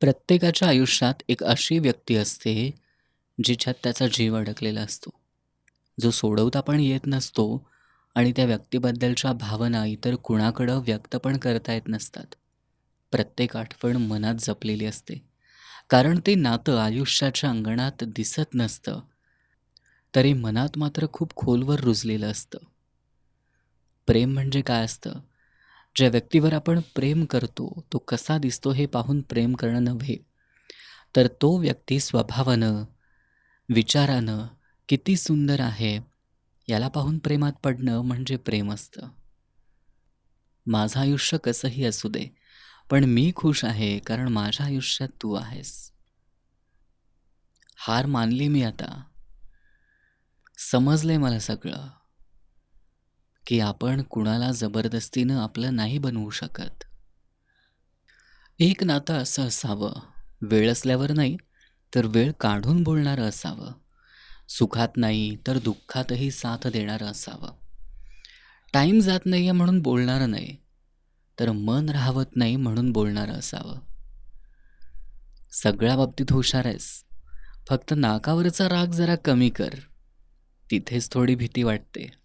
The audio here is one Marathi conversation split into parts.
प्रत्येकाच्या आयुष्यात एक अशी व्यक्ती असते, जिच्यात त्याचा जीव अडकलेला असतो. जो सोडवता पण येत नसतो आणि त्या व्यक्तीबद्दलच्या भावना इतर कुणाकडं व्यक्त पण करता येत नसतात. प्रत्येक आठवण मनात जपलेली असते. कारण ते नातं आयुष्याच्या अंगणात दिसत नसतं, तरी मनात मात्र खूप खोलवर रुजलेलं असतं. प्रेम म्हणजे काय असतं? ज्या व्यक्तीवर आपण प्रेम करतो, तो कसा दिसतो हे पाहून प्रेम करणं नव्हे, तर तो व्यक्ती स्वभावानं, विचारानं किती सुंदर आहे, याला पाहून प्रेमात पडणं म्हणजे प्रेम असतं. माझं आयुष्य कसंही असू दे, पण मी खुश आहे कारण माझ्या आयुष्यात तू आहेस. हार मानली मी आता. समजलंय मला सगळं, की आपण कुणाला जबरदस्तीनं आपलं नाही बनवू शकत. एक नातं असं असावं, वेळ असल्यावर नाही, तर वेळ काढून बोलणारं असावं. सुखात नाही, तर दुःखातही साथ देणारं असावं. टाईम जात नाहीये म्हणून बोलणारं नाही, तर मन राहवत नाही म्हणून बोलणारं असावं. सगळ्या बाबतीत हुशार आहेस. फक्त नाकावरचा राग जरा कमी कर. तिथेच थोडी भीती वाटते.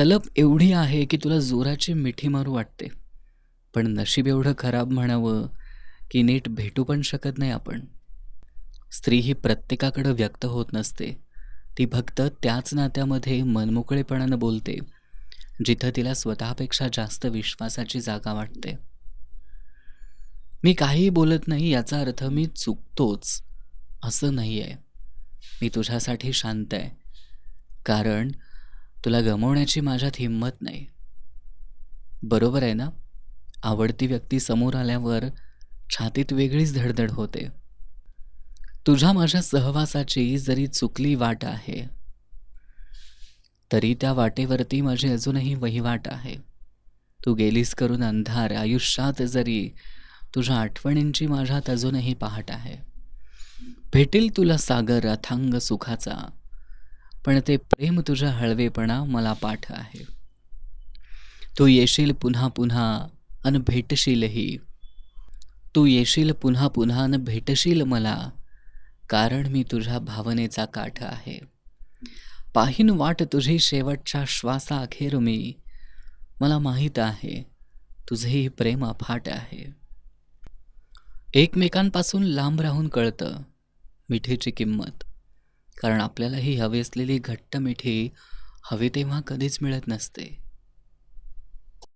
तलप एवढी आहे की तुला जोराची मिठी मारू वाटते. पण नशीब एवढं खराब म्हणावं, की नीट भेटू पण शकत नाही आपण. स्त्री ही प्रत्येकाकडं व्यक्त होत नसते. ती फक्त त्याच नात्यामध्ये मनमोकळेपणानं बोलते, जिथं तिला स्वतःपेक्षा जास्त विश्वासाची जागा वाटते. मी काहीही बोलत नाही याचा अर्थ मी चुकतोच, असं नाही आहे मी तुझ्यासाठी शांत आहे. कारण तुला गमवण्याची माझ्यात हिंमत नाही. बरोबर आहे ना? आवडती व्यक्ती समोर आल्यावर छातीत वेगळीच धडधड होते. तुझ्या माझ्या सहवासाची जरी चुकली वाट आहे, तरी त्या वाटेवरती माझी अजूनही वहिवाट आहे. तू गेलीस करून अंधार, आयुष्यात जरी तुझ्या आठवणींची माझ्यात अजूनही पहाट आहे. भेटेल तुला सागर अथांग सुखाचा, पण ते प्रेम तुझ्या हळवेपणा मला पाठ आहे. तू येशील पुन्हा पुन्हा अन भेटशीलही. तू येशील पुन्हा पुन्हा अन भेटशील मला, कारण मी तुझ्या भावनेचा काठ आहे. पाहीन वाट तुझी शेवटच्या श्वासाअखेर मी, मला माहीत आहे तुझेही प्रेम अफाट आहे. एकमेकांपासून लांब राहून कळतं मिठीची किंमत. कारण आपल्याला ही हवी असलेली घट्ट मिठी हवी तेव्हा कधीच मिळत नसते.